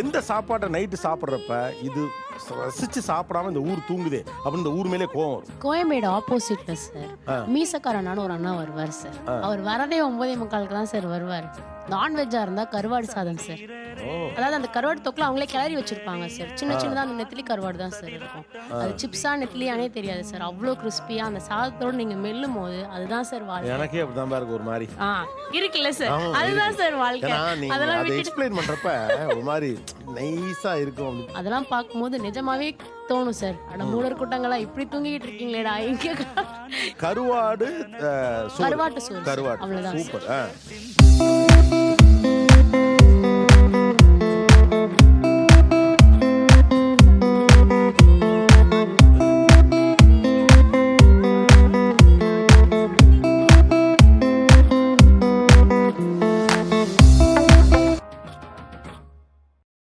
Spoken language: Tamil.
எந்த சாப்பாட்டை நைட்டு சாப்பிட்றப்ப இது ரசிச்சு சாப்பிடாம இந்த ஊர் தூங்குதே அப்படின்னு இந்த ஊர் மேலே கோவம் வரும். கோயம்பேடு ஆப்போசிட்ல சார் மீசக்காரனான ஒரு அண்ணா வருவார் சார் அவர் வரதே ஒன்பதே முக்காலுக்கு தான் சார் வருவார். நான்வெஜ்ஜா இருந்தா கருவாடு சாதம் சார் அதாவது அந்த கருவாடு தொக்குல அவங்களே கிளறி வச்சிருப்பாங்க சார் சின்ன சின்னதா அந்த நெத்திலி கருவாடு தான் சார் இருக்கும். அது சிப்ஸா நெத்திலியானே தெரியாது சார் அவ்வளோ கிறிஸ்பியா அந்த சாதத்தோட நீங்க மெல்லும் போது அதுதான் சார் வாழ்க்கை. எனக்கே அப்படிதான் பாருக்கு ஒரு மாதிரி. ஆ இருக்குல்ல சார் அதுதான் இருக்கு. சார் வாழ்க்கை. அதெல்லாம் எக்ஸ்பிளைன் பண்றப்ப ஒரு மாதிரி நைஸா இருக்கும் அதெல்லாம் பார்க்கும்போது நிஜமாவே தோணும் சார். அட மூடர் கூட்டங்களா இப்படி தூங்கிட்டு இருக்கீங்களேடா இங்க கருவாடு. கருவாட்டு சோறு அவ்வளவுதான் சூப்பர்